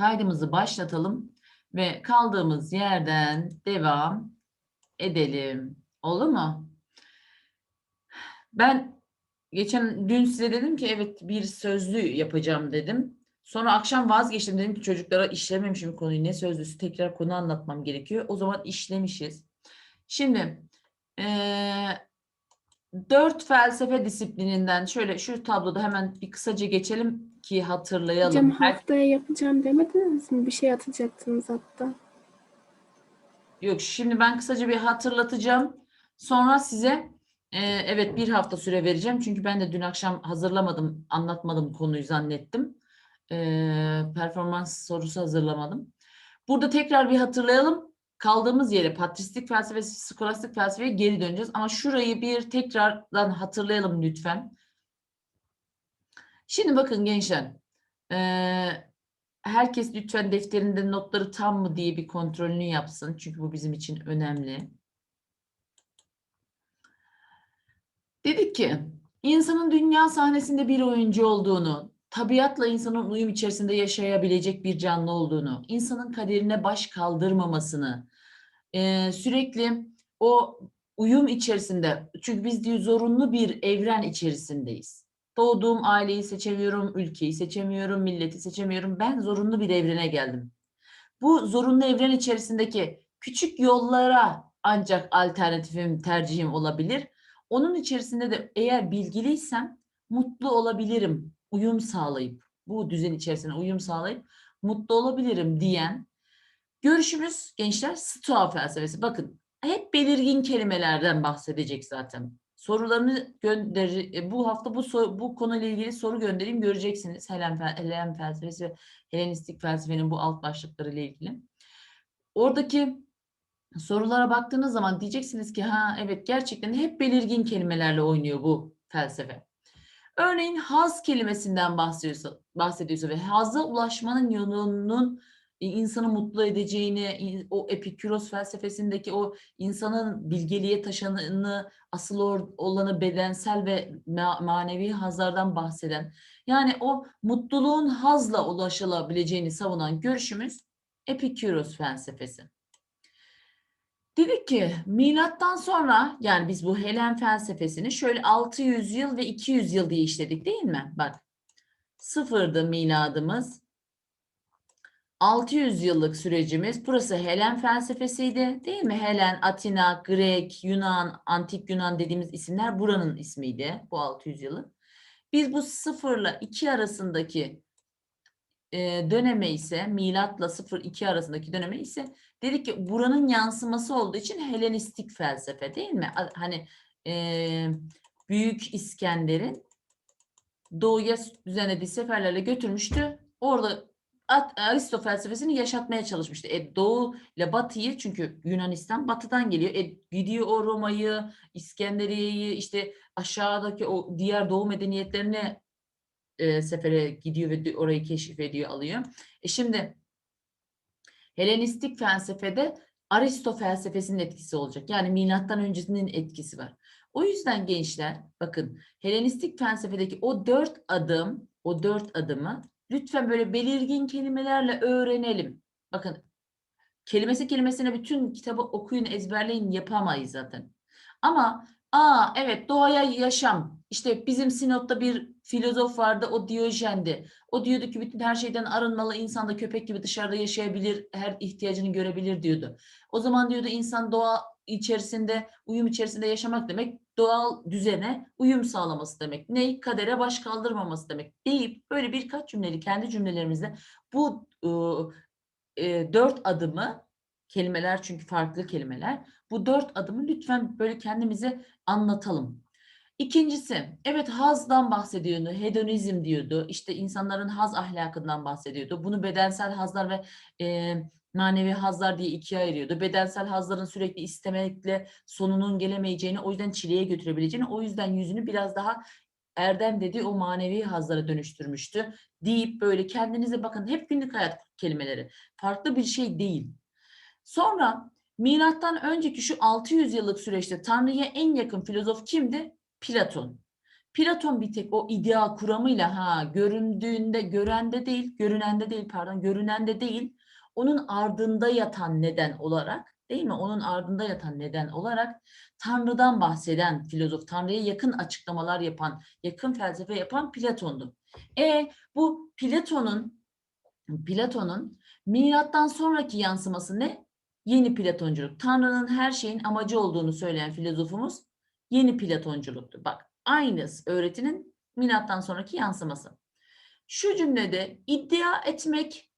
kaydımızı başlatalım ve kaldığımız yerden devam edelim. Olur mu? Ben geçen dün size dedim ki evet bir sözlü yapacağım dedim. Sonra akşam vazgeçtim dedim ki çocuklara işlememişim konuyu ne sözlüsü tekrar konu anlatmam gerekiyor. O zaman işlemişiz. Şimdi eee dört felsefe disiplininden şöyle şu tabloda hemen bir kısaca geçelim ki hatırlayalım. Hocam haftaya yapacağım demediniz mi? Bir şey atacaktınız hatta. Yok şimdi ben kısaca bir hatırlatacağım. Sonra size e, evet bir hafta süre vereceğim. Çünkü ben de dün akşam hazırlamadım, anlatmadım konuyu zannettim. E, performans sorusu hazırlamadım. Burada tekrar bir hatırlayalım. Kaldığımız yere patristik felsefesi, skolastik felsefeye geri döneceğiz. Ama şurayı bir tekrardan hatırlayalım lütfen. Şimdi bakın gençler. herkes lütfen defterinde notları tam mı diye bir kontrolünü yapsın. Çünkü bu bizim için önemli. Dedik ki insanın dünya sahnesinde bir oyuncu olduğunu, tabiatla insanın uyum içerisinde yaşayabilecek bir canlı olduğunu, insanın kaderine baş kaldırmamasını, sürekli o uyum içerisinde, çünkü biz diyor zorunlu bir evren içerisindeyiz. Doğduğum aileyi seçemiyorum, ülkeyi seçemiyorum, milleti seçemiyorum. Ben zorunlu bir evrene geldim. Bu zorunlu evren içerisindeki küçük yollara ancak alternatifim, tercihim olabilir. Onun içerisinde de eğer bilgiliysem mutlu olabilirim, uyum sağlayıp, bu düzen içerisine uyum sağlayıp mutlu olabilirim diyen görüşümüz gençler Stoa felsefesi. Bakın hep belirgin kelimelerden bahsedecek zaten. Sorularını gönder e, bu hafta bu sor- bu konuyla ilgili soru göndereyim göreceksiniz. Helen, Helen felsefesi ve Helenistik felsefenin bu alt başlıkları ile ilgili. Oradaki sorulara baktığınız zaman diyeceksiniz ki ha evet gerçekten hep belirgin kelimelerle oynuyor bu felsefe. Örneğin haz kelimesinden bahsediyorsa, bahsediyorsa ve haza ulaşmanın yolunun insanı mutlu edeceğini, in- o Epikuros felsefesindeki o insanın bilgeliğe taşanını, asıl olanı bedensel ve ma- manevi hazlardan bahseden, yani o mutluluğun hazla ulaşılabileceğini savunan görüşümüz Epikuros felsefesi. Dedik ki milattan sonra yani biz bu Helen felsefesini şöyle 600 yıl ve 200 yıl diye işledik değil mi? Bak sıfırdı miladımız. 600 yıllık sürecimiz burası Helen felsefesiydi değil mi? Helen, Atina, Grek, Yunan, Antik Yunan dediğimiz isimler buranın ismiydi bu 600 yılı. Biz bu sıfırla 2 arasındaki e, döneme ise milatla 0-2 arasındaki döneme ise dedik ki buranın yansıması olduğu için Helenistik felsefe değil mi? Hani e, Büyük İskender'in doğuya düzenlediği seferlerle götürmüştü. Orada Aristo felsefesini yaşatmaya çalışmıştı. E, Doğu ile Batı'yı çünkü Yunanistan Batı'dan geliyor. E, gidiyor o Roma'yı, İskenderiye'yi işte aşağıdaki o diğer Doğu medeniyetlerine e, sefere gidiyor ve orayı keşif ediyor, alıyor. E şimdi Helenistik felsefede Aristo felsefesinin etkisi olacak. Yani milattan öncesinin etkisi var. O yüzden gençler bakın Helenistik felsefedeki o dört adım, o dört adımı lütfen böyle belirgin kelimelerle öğrenelim. Bakın kelimesi kelimesine bütün kitabı okuyun, ezberleyin yapamayız zaten. Ama aa evet doğaya yaşam. İşte bizim Sinop'ta bir filozof vardı o Diyojen'di. O diyordu ki bütün her şeyden arınmalı insan da köpek gibi dışarıda yaşayabilir, her ihtiyacını görebilir diyordu. O zaman diyordu insan doğa içerisinde, uyum içerisinde yaşamak demek doğal düzene uyum sağlaması demek. Ney? Kadere baş kaldırmaması demek deyip böyle birkaç cümleli kendi cümlelerimizde bu ıı, e, dört adımı kelimeler çünkü farklı kelimeler. Bu dört adımı lütfen böyle kendimize anlatalım. İkincisi, evet hazdan bahsediyordu, hedonizm diyordu. İşte insanların haz ahlakından bahsediyordu. Bunu bedensel hazlar ve e, manevi hazlar diye ikiye ayırıyordu. Bedensel hazların sürekli istemekle sonunun gelemeyeceğini, o yüzden çileye götürebileceğini, o yüzden yüzünü biraz daha erdem dediği o manevi hazlara dönüştürmüştü. Deyip böyle kendinize bakın hep günlük hayat kelimeleri. Farklı bir şey değil. Sonra milattan önceki şu 600 yıllık süreçte Tanrı'ya en yakın filozof kimdi? Platon. Platon bir tek o idea kuramıyla ha göründüğünde görende değil, görünende değil pardon, görünende değil, onun ardında yatan neden olarak değil mi? Onun ardında yatan neden olarak Tanrı'dan bahseden filozof, Tanrı'ya yakın açıklamalar yapan, yakın felsefe yapan Platon'du. E bu Platon'un Platon'un milattan sonraki yansıması ne? Yeni Platonculuk. Tanrı'nın her şeyin amacı olduğunu söyleyen filozofumuz yeni Platonculuktu. Bak aynı öğretinin milattan sonraki yansıması. Şu cümlede iddia etmek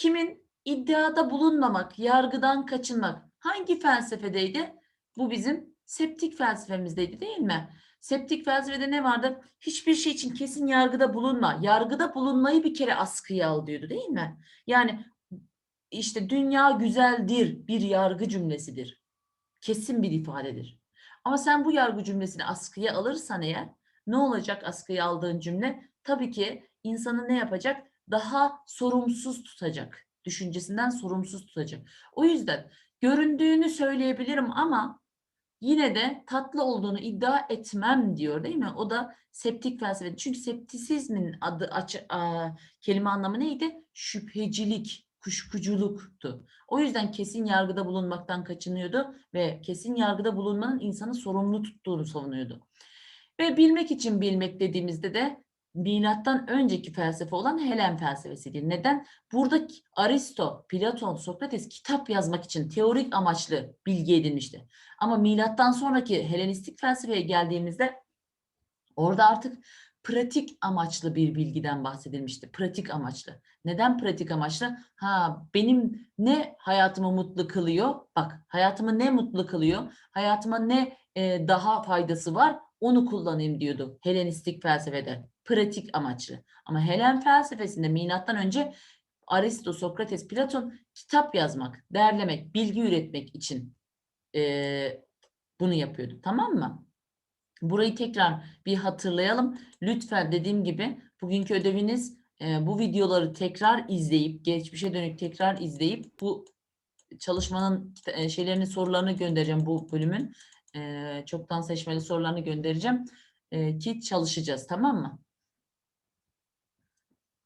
kimin iddiada bulunmamak, yargıdan kaçınmak hangi felsefedeydi? Bu bizim septik felsefemizdeydi değil mi? Septik felsefede ne vardı? Hiçbir şey için kesin yargıda bulunma. Yargıda bulunmayı bir kere askıya al diyordu değil mi? Yani işte dünya güzeldir bir yargı cümlesidir. Kesin bir ifadedir. Ama sen bu yargı cümlesini askıya alırsan eğer ne olacak askıya aldığın cümle? Tabii ki insanı ne yapacak? Daha sorumsuz tutacak. Düşüncesinden sorumsuz tutacak. O yüzden göründüğünü söyleyebilirim ama yine de tatlı olduğunu iddia etmem diyor değil mi? O da septik felsefe. Çünkü septisizmin adı açı, a, kelime anlamı neydi? Şüphecilik, kuşkuculuktu. O yüzden kesin yargıda bulunmaktan kaçınıyordu ve kesin yargıda bulunmanın insanı sorumlu tuttuğunu savunuyordu. Ve bilmek için bilmek dediğimizde de milattan önceki felsefe olan Helen felsefesidir. Neden? Burada Aristo, Platon, Sokrates kitap yazmak için teorik amaçlı bilgi edinmişti. Ama milattan sonraki Helenistik felsefeye geldiğimizde orada artık pratik amaçlı bir bilgiden bahsedilmişti. Pratik amaçlı. Neden pratik amaçlı? Ha benim ne hayatımı mutlu kılıyor? Bak hayatımı ne mutlu kılıyor? Hayatıma ne e, daha faydası var? Onu kullanayım diyordu Helenistik felsefede. Pratik amaçlı. Ama Helen felsefesinde milattan önce Aristo, Sokrates, Platon kitap yazmak, derlemek, bilgi üretmek için e, bunu yapıyordu. Tamam mı? Burayı tekrar bir hatırlayalım. Lütfen dediğim gibi bugünkü ödeviniz e, bu videoları tekrar izleyip, geçmişe dönük tekrar izleyip bu çalışmanın e, şeylerini, sorularını göndereceğim bu bölümün. E, çoktan seçmeli sorularını göndereceğim e, ki çalışacağız tamam mı?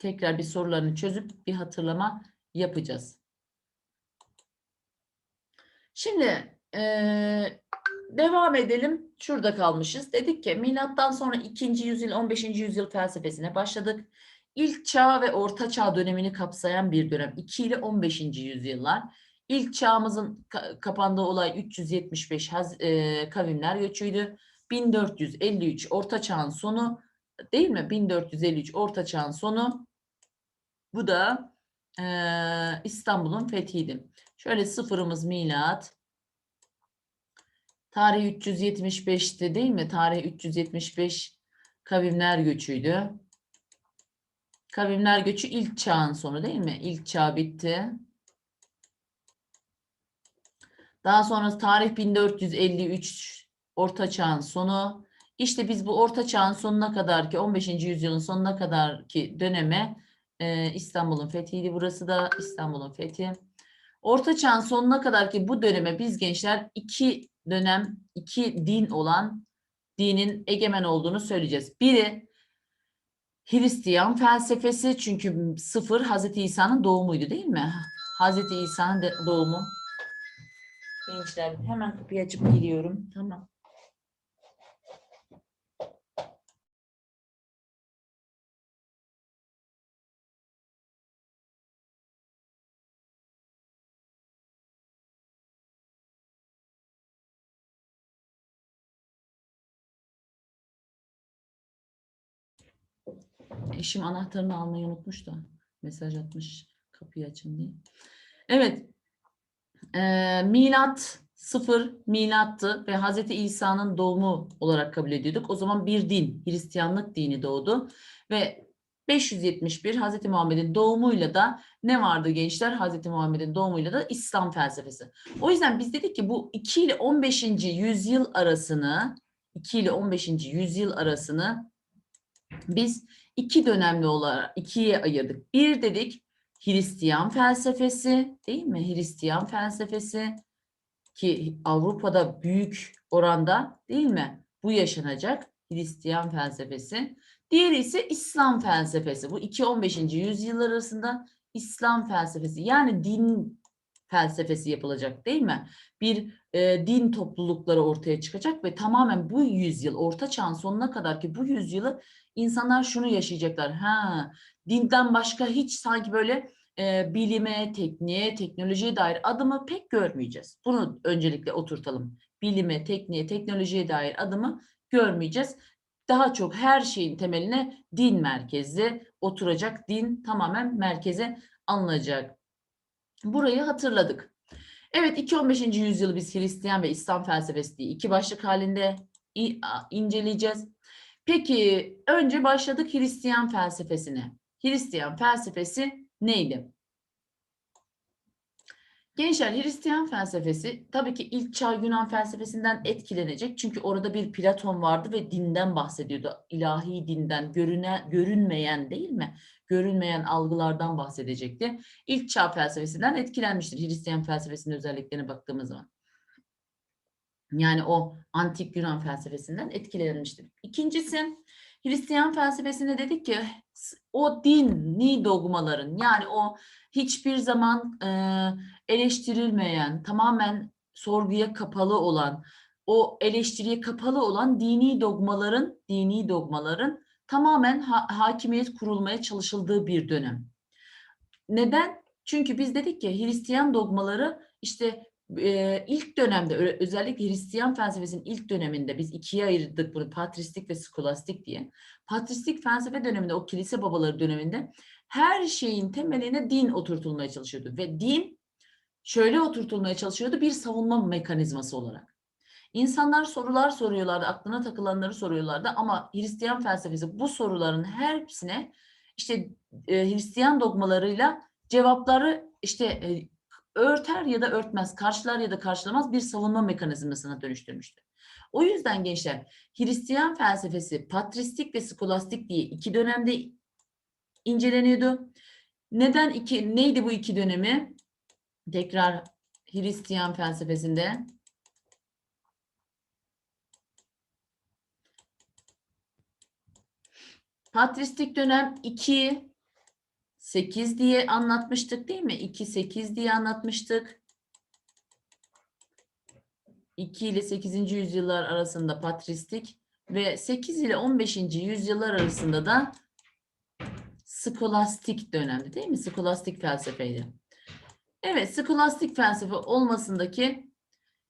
Tekrar bir sorularını çözüp bir hatırlama yapacağız. Şimdi eee, devam edelim. Şurada kalmışız. Dedik ki milattan sonra 2. yüzyıl 15. yüzyıl felsefesine başladık. İlk çağ ve orta çağ dönemini kapsayan bir dönem. 2 ile 15. yüzyıllar. İlk çağımızın ka- kapandığı olay 375 Haz- eee, kavimler göçüydü. 1453 orta çağın sonu değil mi? 1453 orta çağın sonu. Bu da eee, İstanbul'un fethiydi. Şöyle sıfırımız milat. Tarih 375'ti değil mi? Tarih 375 kavimler göçüydü. Kavimler göçü ilk çağın sonu değil mi? İlk çağ bitti. Daha sonra tarih 1453 Orta Çağ'ın sonu. İşte biz bu Orta Çağ'ın sonuna kadar ki 15. yüzyılın sonuna kadar ki döneme İstanbul'un fethiydi. Burası da İstanbul'un fethi. Orta Çağ'ın sonuna kadar ki bu döneme biz gençler iki dönem, iki din olan dinin egemen olduğunu söyleyeceğiz. Biri Hristiyan felsefesi çünkü sıfır Hazreti İsa'nın doğumuydu değil mi? Hazreti İsa'nın doğumu. Gençler hemen kapıyı açıp geliyorum. Tamam. Eşim anahtarını almayı unutmuş da mesaj atmış kapıyı açın diye. Evet. Eee, milat sıfır milattı ve Hazreti İsa'nın doğumu olarak kabul ediyorduk. O zaman bir din, Hristiyanlık dini doğdu ve 571 Hazreti Muhammed'in doğumuyla da ne vardı gençler? Hazreti Muhammed'in doğumuyla da İslam felsefesi. O yüzden biz dedik ki bu 2 ile 15. yüzyıl arasını 2 ile 15. yüzyıl arasını biz iki dönemli olarak ikiye ayırdık. Bir dedik Hristiyan felsefesi değil mi? Hristiyan felsefesi ki Avrupa'da büyük oranda değil mi? Bu yaşanacak. Hristiyan felsefesi. Diğeri ise İslam felsefesi. Bu 2-15. yüzyıllar arasında İslam felsefesi yani din felsefesi yapılacak değil mi? Bir e, din toplulukları ortaya çıkacak ve tamamen bu yüzyıl, Orta Çağ'ın sonuna kadar ki bu yüzyılı insanlar şunu yaşayacaklar. Ha, dinden başka hiç sanki böyle e, bilime, tekniğe, teknolojiye dair adımı pek görmeyeceğiz. Bunu öncelikle oturtalım. Bilime, tekniğe, teknolojiye dair adımı görmeyeceğiz. Daha çok her şeyin temeline din merkezli oturacak. Din tamamen merkeze alınacak. Burayı hatırladık. Evet 2-15. yüzyılı biz Hristiyan ve İslam felsefesi diye iki başlık halinde inceleyeceğiz. Peki önce başladık Hristiyan felsefesine. Hristiyan felsefesi neydi? Gençler Hristiyan felsefesi tabii ki ilk çağ Yunan felsefesinden etkilenecek. Çünkü orada bir Platon vardı ve dinden bahsediyordu. İlahi dinden, görüne, görünmeyen değil mi? Görünmeyen algılardan bahsedecekti. İlk çağ felsefesinden etkilenmiştir Hristiyan felsefesinin özelliklerine baktığımız zaman. Yani o antik Yunan felsefesinden etkilenmiştir. İkincisi Hristiyan felsefesinde dedik ki o dini dogmaların yani o hiçbir zaman e, eleştirilmeyen, tamamen sorguya kapalı olan, o eleştiriye kapalı olan dini dogmaların, dini dogmaların tamamen ha- hakimiyet kurulmaya çalışıldığı bir dönem. Neden? Çünkü biz dedik ki Hristiyan dogmaları işte e, ilk dönemde özellikle Hristiyan felsefesinin ilk döneminde biz ikiye ayırdık bunu patristik ve skolastik diye. Patristik felsefe döneminde o kilise babaları döneminde her şeyin temeline din oturtulmaya çalışıyordu ve din şöyle oturtulmaya çalışıyordu bir savunma mekanizması olarak. İnsanlar sorular soruyorlardı, aklına takılanları soruyorlardı ama Hristiyan felsefesi bu soruların hepsine işte e, Hristiyan dogmalarıyla cevapları işte e, örter ya da örtmez, karşılar ya da karşılamaz bir savunma mekanizmasına dönüştürmüştü. O yüzden gençler Hristiyan felsefesi patristik ve skolastik diye iki dönemde inceleniyordu. Neden iki, neydi bu iki dönemi? Tekrar Hristiyan felsefesinde patristik dönem 2 8 diye anlatmıştık değil mi? 2 8 diye anlatmıştık. 2 ile 8. yüzyıllar arasında patristik ve 8 ile 15. yüzyıllar arasında da skolastik dönemdi değil mi? Skolastik felsefeydi. Evet, skolastik felsefe olmasındaki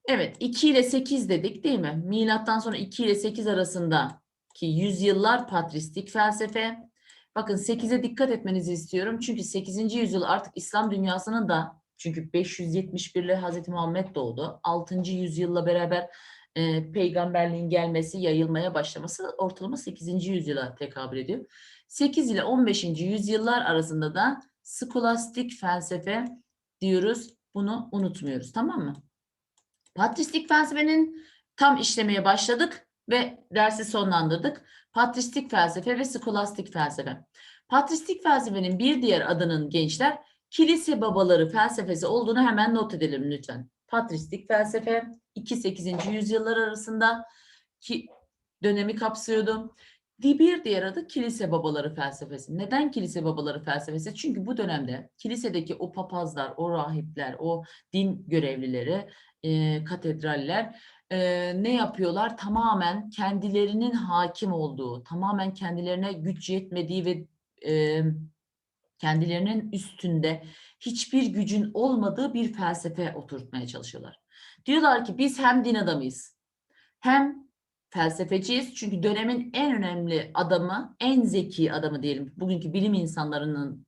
evet 2 ile 8 dedik değil mi? Milattan sonra 2 ile 8 arasındaki yüzyıllar patristik felsefe. Bakın 8'e dikkat etmenizi istiyorum. Çünkü 8. yüzyıl artık İslam dünyasının da çünkü 571 ile Hazreti Muhammed doğdu. 6. yüzyılla beraber e, peygamberliğin gelmesi, yayılmaya başlaması ortalama 8. yüzyıla tekabül ediyor. 8 ile 15. yüzyıllar arasında da skolastik felsefe diyoruz. Bunu unutmuyoruz tamam mı? Patristik felsefenin tam işlemeye başladık ve dersi sonlandırdık. Patristik felsefe ve skolastik felsefe. Patristik felsefenin bir diğer adının gençler kilise babaları felsefesi olduğunu hemen not edelim lütfen. Patristik felsefe 2-8. yüzyıllar arasında ki dönemi kapsıyordu. Bir diğer adı kilise babaları felsefesi. Neden kilise babaları felsefesi? Çünkü bu dönemde kilisedeki o papazlar, o rahipler, o din görevlileri, e, katedraller e, ne yapıyorlar? Tamamen kendilerinin hakim olduğu, tamamen kendilerine güç yetmediği ve e, kendilerinin üstünde hiçbir gücün olmadığı bir felsefe oturtmaya çalışıyorlar. Diyorlar ki biz hem din adamıyız, hem felsefeciyiz. Çünkü dönemin en önemli adamı, en zeki adamı diyelim. Bugünkü bilim insanlarının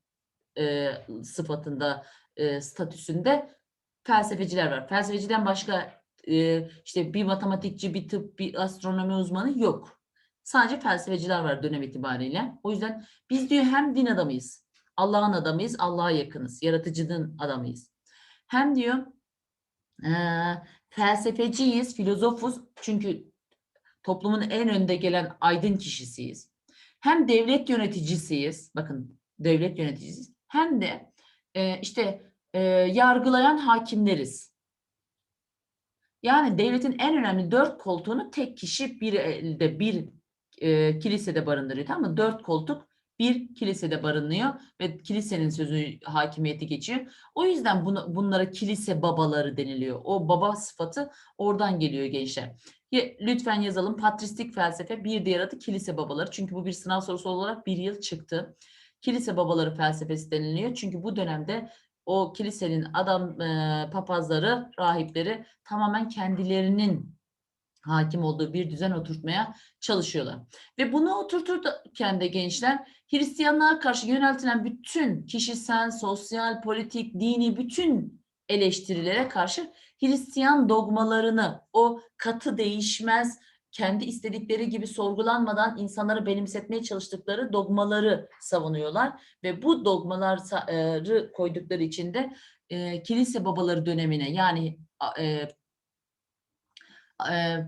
e, sıfatında, e, statüsünde felsefeciler var. Felsefeciden başka e, işte bir matematikçi, bir tıp, bir astronomi uzmanı yok. Sadece felsefeciler var dönem itibariyle. O yüzden biz diyor hem din adamıyız, Allah'ın adamıyız, Allah'a yakınız, yaratıcının adamıyız. Hem diyor e, felsefeciyiz, filozofuz çünkü toplumun en önde gelen aydın kişisiyiz. Hem devlet yöneticisiyiz, bakın devlet yöneticisiyiz. Hem de e, işte e, yargılayan hakimleriz. Yani devletin en önemli dört koltuğunu tek kişi bir elde bir e, kilisede barındırıyor tamam mı? Dört koltuk bir kilisede barınıyor ve kilisenin sözü hakimiyeti geçiyor. O yüzden bunu, bunlara kilise babaları deniliyor. O baba sıfatı oradan geliyor gençler. Lütfen yazalım. Patristik felsefe bir diğer adı kilise babaları. Çünkü bu bir sınav sorusu olarak bir yıl çıktı. Kilise babaları felsefesi deniliyor. Çünkü bu dönemde o kilisenin adam e, papazları, rahipleri tamamen kendilerinin hakim olduğu bir düzen oturtmaya çalışıyorlar. Ve bunu oturturken de gençler Hristiyanlığa karşı yöneltilen bütün kişisel, sosyal, politik, dini bütün eleştirilere karşı Hristiyan dogmalarını o katı değişmez kendi istedikleri gibi sorgulanmadan insanlara benimsetmeye çalıştıkları dogmaları savunuyorlar ve bu dogmaları koydukları için de e, kilise babaları dönemine yani e, e,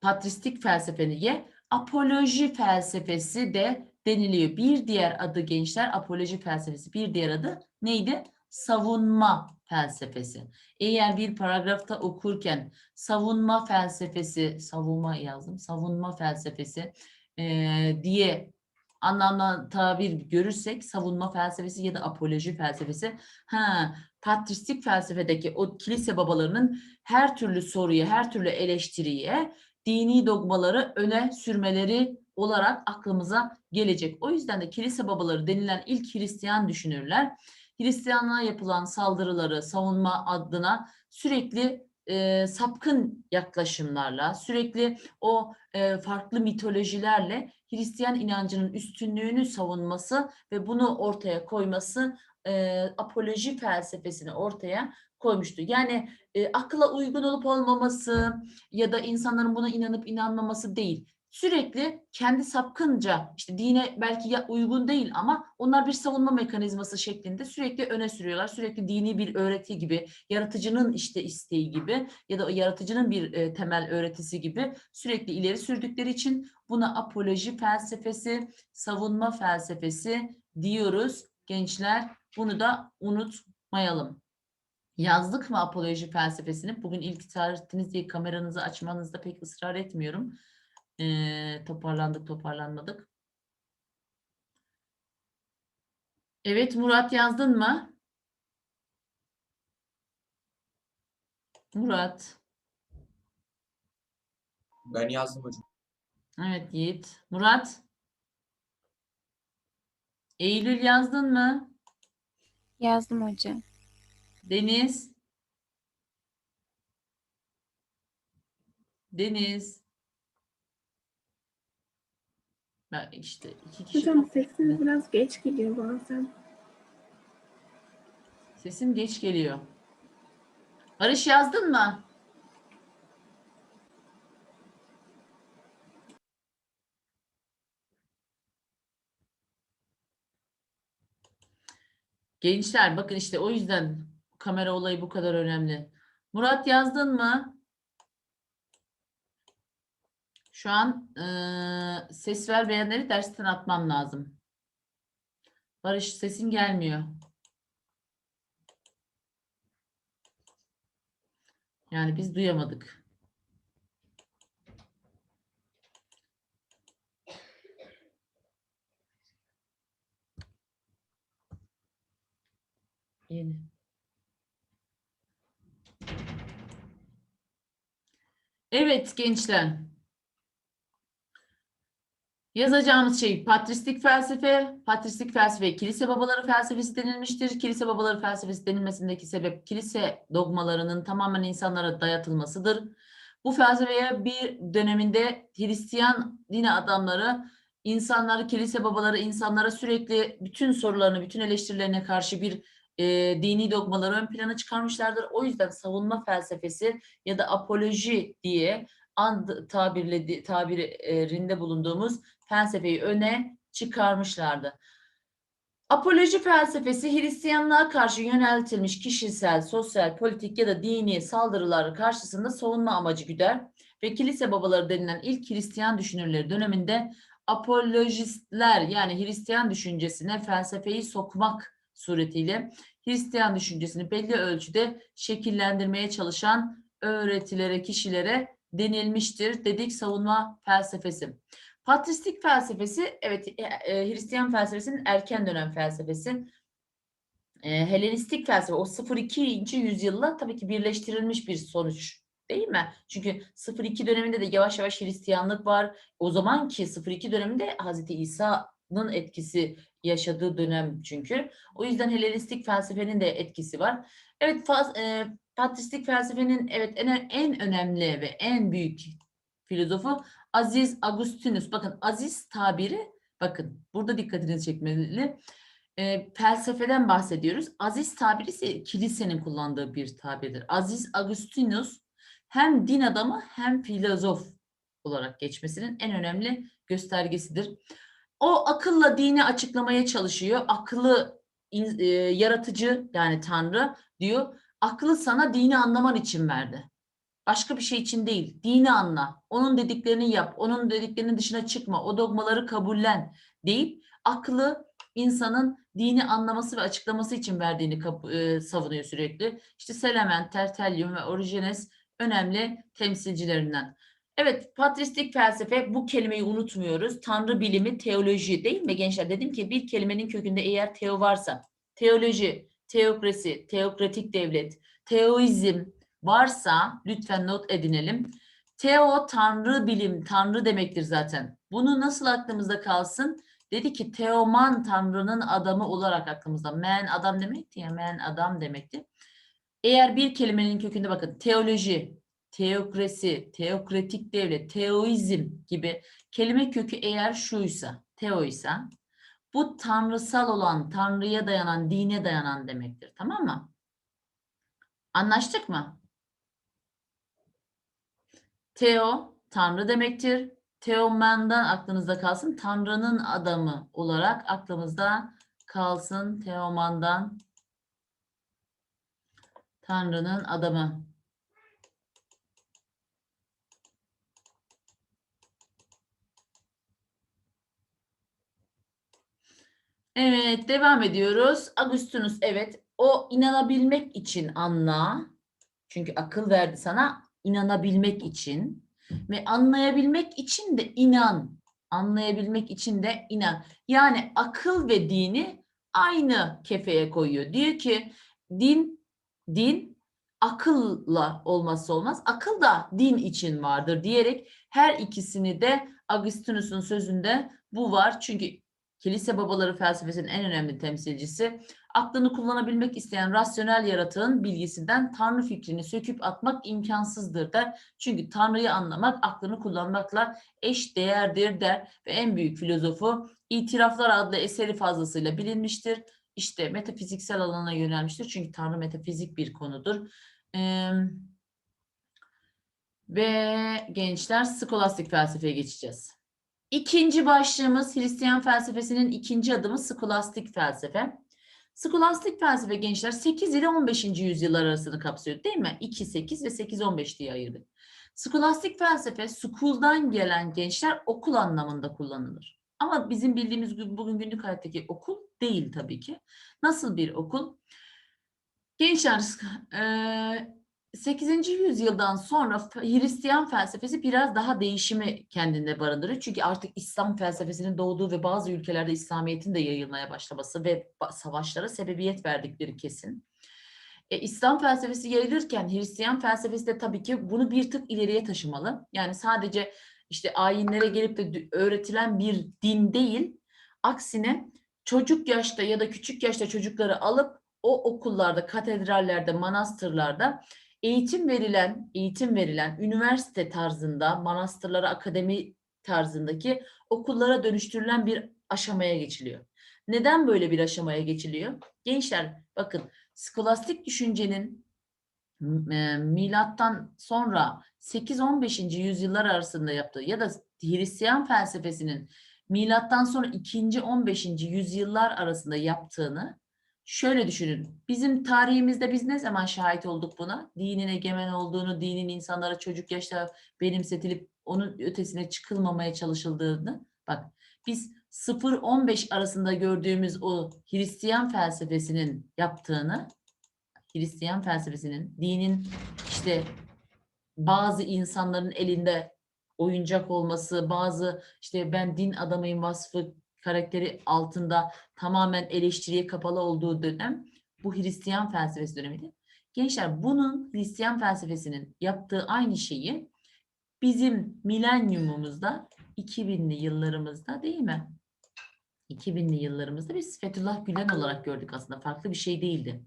patristik felsefeye apoloji felsefesi de deniliyor. Bir diğer adı gençler apoloji felsefesi. Bir diğer adı neydi? Savunma felsefesi. Eğer bir paragrafta okurken savunma felsefesi, savunma yazdım, savunma felsefesi eee, diye anlamlı tabir görürsek savunma felsefesi ya da apoloji felsefesi ha patristik felsefedeki o kilise babalarının her türlü soruya, her türlü eleştiriye dini dogmaları öne sürmeleri olarak aklımıza gelecek. O yüzden de kilise babaları denilen ilk Hristiyan düşünürler Hristiyanlığa yapılan saldırıları savunma adına sürekli e, sapkın yaklaşımlarla, sürekli o e, farklı mitolojilerle Hristiyan inancının üstünlüğünü savunması ve bunu ortaya koyması e, apoloji felsefesini ortaya koymuştu. Yani e, akla uygun olup olmaması ya da insanların buna inanıp inanmaması değil. Sürekli kendi sapkınca işte dine belki uygun değil ama onlar bir savunma mekanizması şeklinde sürekli öne sürüyorlar. Sürekli dini bir öğreti gibi, yaratıcının işte isteği gibi ya da yaratıcının bir e, temel öğretisi gibi sürekli ileri sürdükleri için buna apoloji felsefesi, savunma felsefesi diyoruz gençler. Bunu da unutmayalım. Yazdık mı apoloji felsefesini? Bugün ilk tarihiniz diye kameranızı açmanızda pek ısrar etmiyorum. Ee, toparlandık toparlanmadık. Evet Murat yazdın mı? Murat. Ben yazdım hocam. Evet Yiğit. Murat. Eylül yazdın mı? Yazdım hocam. Deniz. Deniz. Ben işte iki kişi Hocam sesiniz biraz geç geliyor bazen. sesim geç geliyor. Barış yazdın mı? Gençler bakın işte o yüzden kamera olayı bu kadar önemli. Murat yazdın mı? Şu an eee, ses vermeyenleri dersten atmam lazım. Barış sesin gelmiyor. Yani biz duyamadık. Yeni. Evet gençler. Yazacağımız şey patristik felsefe, patristik felsefe kilise babaları felsefesi denilmiştir. Kilise babaları felsefesi denilmesindeki sebep kilise dogmalarının tamamen insanlara dayatılmasıdır. Bu felsefeye bir döneminde Hristiyan din adamları insanları, kilise babaları insanlara sürekli bütün sorularını, bütün eleştirilerine karşı bir e, dini dogmaları ön plana çıkarmışlardır. O yüzden savunma felsefesi ya da apoloji diye and tabirledi, tabirinde bulunduğumuz felsefeyi öne çıkarmışlardı. Apoloji felsefesi Hristiyanlığa karşı yöneltilmiş kişisel, sosyal, politik ya da dini saldırılar karşısında savunma amacı güder ve kilise babaları denilen ilk Hristiyan düşünürleri döneminde apolojistler yani Hristiyan düşüncesine felsefeyi sokmak suretiyle Hristiyan düşüncesini belli ölçüde şekillendirmeye çalışan öğretilere, kişilere denilmiştir dedik savunma felsefesi. Patristik felsefesi, evet e, e, Hristiyan felsefesinin erken dönem felsefesi. E, Helenistik felsefe o 0-2. yüzyılla tabii ki birleştirilmiş bir sonuç değil mi? Çünkü 0-2 döneminde de yavaş yavaş Hristiyanlık var. O zamanki 0-2 döneminde Hazreti İsa'nın etkisi yaşadığı dönem çünkü. O yüzden Helenistik felsefenin de etkisi var. Evet, faz- e, patristik felsefenin evet en, en önemli ve en büyük filozofu Aziz Agustinus. Bakın aziz tabiri bakın burada dikkatinizi çekmeli. E, felsefeden bahsediyoruz. Aziz tabiri ise kilisenin kullandığı bir tabirdir. Aziz Agustinus hem din adamı hem filozof olarak geçmesinin en önemli göstergesidir. O akılla dini açıklamaya çalışıyor. Akıllı e, yaratıcı yani Tanrı diyor. Aklı sana dini anlaman için verdi. Başka bir şey için değil. Dini anla. Onun dediklerini yap. Onun dediklerinin dışına çıkma. O dogmaları kabullen deyip aklı insanın dini anlaması ve açıklaması için verdiğini e, savunuyor sürekli. İşte Selemen, Tertullian ve Origenes önemli temsilcilerinden. Evet, patristik felsefe bu kelimeyi unutmuyoruz. Tanrı bilimi, teoloji değil mi gençler? Dedim ki bir kelimenin kökünde eğer teo varsa, teoloji, teokrasi, teokratik devlet, teoizm varsa lütfen not edinelim. Teo tanrı bilim, tanrı demektir zaten. Bunu nasıl aklımızda kalsın? Dedi ki Teoman tanrının adamı olarak aklımızda. Men adam demekti ya, men adam demekti. Eğer bir kelimenin kökünde bakın teoloji, teokrasi, teokratik devlet, teoizm gibi kelime kökü eğer şuysa, teoysa bu tanrısal olan, tanrıya dayanan, dine dayanan demektir. Tamam mı? Anlaştık mı? Teo, tanrı demektir. Teoman'dan aklınızda kalsın. Tanrı'nın adamı olarak aklımızda kalsın. Teoman'dan Tanrı'nın adamı. Evet, devam ediyoruz. Agustinus, evet. O inanabilmek için anla. Çünkü akıl verdi sana inanabilmek için. Ve anlayabilmek için de inan. Anlayabilmek için de inan. Yani akıl ve dini aynı kefeye koyuyor. Diyor ki din din akılla olmazsa olmaz. Akıl da din için vardır diyerek her ikisini de Agustinus'un sözünde bu var. Çünkü kilise babaları felsefesinin en önemli temsilcisi aklını kullanabilmek isteyen rasyonel yaratığın bilgisinden Tanrı fikrini söküp atmak imkansızdır der. Çünkü Tanrı'yı anlamak aklını kullanmakla eş değerdir der ve en büyük filozofu İtiraflar adlı eseri fazlasıyla bilinmiştir. İşte metafiziksel alana yönelmiştir. Çünkü Tanrı metafizik bir konudur. Ee, ve gençler skolastik felsefeye geçeceğiz. İkinci başlığımız Hristiyan felsefesinin ikinci adımı skolastik felsefe. Skolastik felsefe gençler 8 ile 15. yüzyıllar arasını kapsıyor değil mi? 2, 8 ve 8, 15 diye ayırdık. Skolastik felsefe school'dan gelen gençler okul anlamında kullanılır. Ama bizim bildiğimiz gün- bugün günlük hayattaki okul değil tabii ki. Nasıl bir okul? Gençler, 8. yüzyıldan sonra Hristiyan felsefesi biraz daha değişimi kendinde barındırıyor. Çünkü artık İslam felsefesinin doğduğu ve bazı ülkelerde İslamiyet'in de yayılmaya başlaması ve savaşlara sebebiyet verdikleri kesin. E, İslam felsefesi yayılırken Hristiyan felsefesi de tabii ki bunu bir tık ileriye taşımalı. Yani sadece işte ayinlere gelip de öğretilen bir din değil, aksine çocuk yaşta ya da küçük yaşta çocukları alıp o okullarda, katedrallerde, manastırlarda eğitim verilen, eğitim verilen üniversite tarzında, manastırlara, akademi tarzındaki okullara dönüştürülen bir aşamaya geçiliyor. Neden böyle bir aşamaya geçiliyor? Gençler bakın skolastik düşüncenin e, milattan sonra 8-15. yüzyıllar arasında yaptığı ya da Hristiyan felsefesinin milattan sonra 2. 15. yüzyıllar arasında yaptığını şöyle düşünün. Bizim tarihimizde biz ne zaman şahit olduk buna? Dinin egemen olduğunu, dinin insanlara çocuk yaşta benimsetilip onun ötesine çıkılmamaya çalışıldığını. Bak biz 0-15 arasında gördüğümüz o Hristiyan felsefesinin yaptığını, Hristiyan felsefesinin, dinin işte bazı insanların elinde oyuncak olması, bazı işte ben din adamıyım vasfı karakteri altında tamamen eleştiriye kapalı olduğu dönem bu Hristiyan felsefesi dönemiydi. Gençler bunun Hristiyan felsefesinin yaptığı aynı şeyi bizim milenyumumuzda 2000'li yıllarımızda değil mi? 2000'li yıllarımızda biz Fethullah Gülen olarak gördük aslında. Farklı bir şey değildi.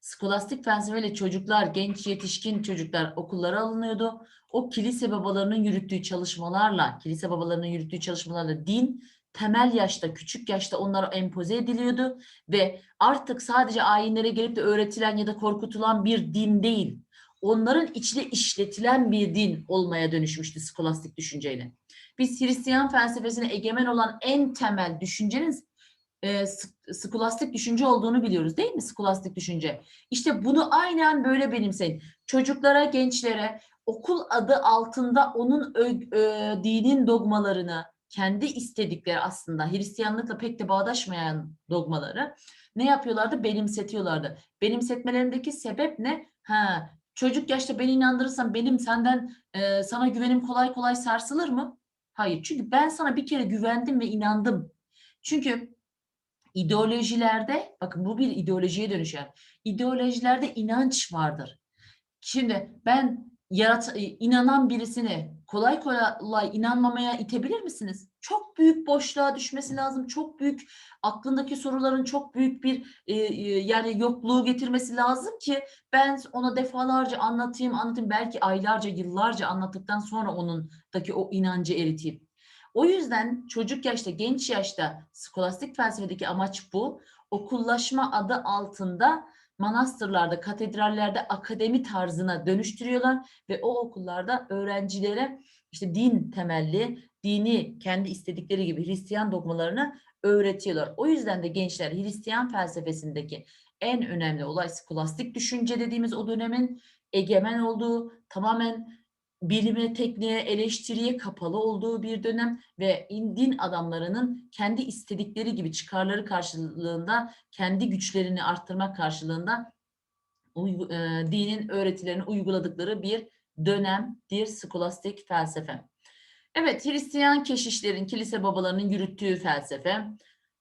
Skolastik felsefeyle çocuklar, genç yetişkin çocuklar okullara alınıyordu. O kilise babalarının yürüttüğü çalışmalarla, kilise babalarının yürüttüğü çalışmalarla din temel yaşta, küçük yaşta onlara empoze ediliyordu ve artık sadece ayinlere gelip de öğretilen ya da korkutulan bir din değil, onların içine işletilen bir din olmaya dönüşmüştü skolastik düşünceyle. Biz Hristiyan felsefesine egemen olan en temel düşüncenin e, sk- skolastik düşünce olduğunu biliyoruz değil mi? Skolastik düşünce. İşte bunu aynen böyle benimseyin. Çocuklara, gençlere okul adı altında onun ö- ö- dinin dogmalarını, kendi istedikleri aslında Hristiyanlıkla pek de bağdaşmayan dogmaları ne yapıyorlardı? Benimsetiyorlardı. Benimsetmelerindeki sebep ne? Ha, çocuk yaşta beni inandırırsan benim senden e, sana güvenim kolay kolay sarsılır mı? Hayır. Çünkü ben sana bir kere güvendim ve inandım. Çünkü ideolojilerde, bakın bu bir ideolojiye dönüşen, ideolojilerde inanç vardır. Şimdi ben yarat inanan birisini kolay kolay inanmamaya itebilir misiniz? Çok büyük boşluğa düşmesi lazım. Çok büyük aklındaki soruların çok büyük bir e, e, yani yokluğu getirmesi lazım ki ben ona defalarca anlatayım, anlatayım belki aylarca, yıllarca anlattıktan sonra onundaki o inancı eriteyim. O yüzden çocuk yaşta, genç yaşta skolastik felsefedeki amaç bu. Okullaşma adı altında manastırlarda, katedrallerde akademi tarzına dönüştürüyorlar ve o okullarda öğrencilere işte din temelli, dini kendi istedikleri gibi Hristiyan dogmalarını öğretiyorlar. O yüzden de gençler Hristiyan felsefesindeki en önemli olay skolastik düşünce dediğimiz o dönemin egemen olduğu, tamamen bilime, tekniğe, eleştiriye kapalı olduğu bir dönem ve in- din adamlarının kendi istedikleri gibi çıkarları karşılığında kendi güçlerini arttırmak karşılığında e, dinin öğretilerini uyguladıkları bir dönemdir skolastik felsefe. Evet, Hristiyan keşişlerin, kilise babalarının yürüttüğü felsefe,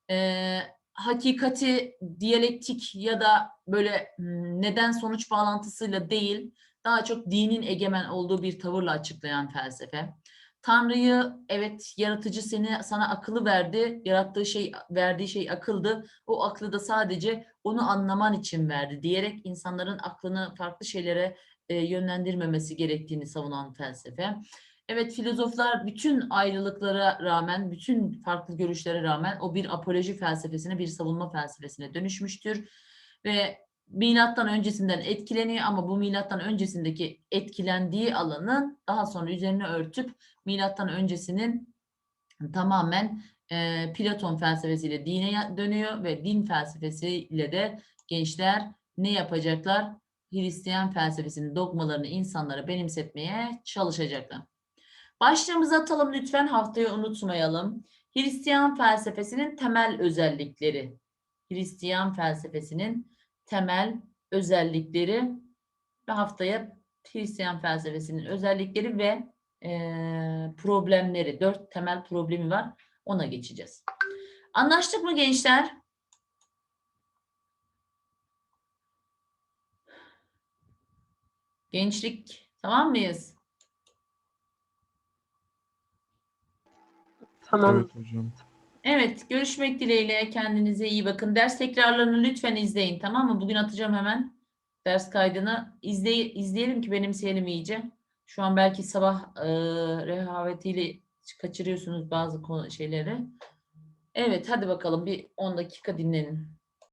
e, hakikati diyalektik ya da böyle hmm, neden sonuç bağlantısıyla değil, daha çok dinin egemen olduğu bir tavırla açıklayan felsefe. Tanrı'yı evet yaratıcı seni sana akıllı verdi. Yarattığı şey verdiği şey akıldı. O aklı da sadece onu anlaman için verdi diyerek insanların aklını farklı şeylere e, yönlendirmemesi gerektiğini savunan felsefe. Evet filozoflar bütün ayrılıklara rağmen, bütün farklı görüşlere rağmen o bir apoloji felsefesine, bir savunma felsefesine dönüşmüştür. Ve milattan öncesinden etkileniyor ama bu milattan öncesindeki etkilendiği alanın daha sonra üzerine örtüp milattan öncesinin tamamen e, Platon felsefesiyle dine dönüyor ve din felsefesiyle de gençler ne yapacaklar? Hristiyan felsefesinin dogmalarını insanlara benimsetmeye çalışacaklar. Başlığımızı atalım lütfen haftayı unutmayalım. Hristiyan felsefesinin temel özellikleri. Hristiyan felsefesinin temel özellikleri ve haftaya Hristiyan felsefesinin özellikleri ve eee, problemleri. Dört temel problemi var. Ona geçeceğiz. Anlaştık mı gençler? Gençlik tamam mıyız? Tamam. Evet hocam. Evet, görüşmek dileğiyle. Kendinize iyi bakın. Ders tekrarlarını lütfen izleyin, tamam mı? Bugün atacağım hemen ders kaydını. İzley izleyelim ki benimseyelim iyice. Şu an belki sabah e, rehavetiyle kaçırıyorsunuz bazı konu şeyleri. Evet, hadi bakalım bir 10 dakika dinlenin.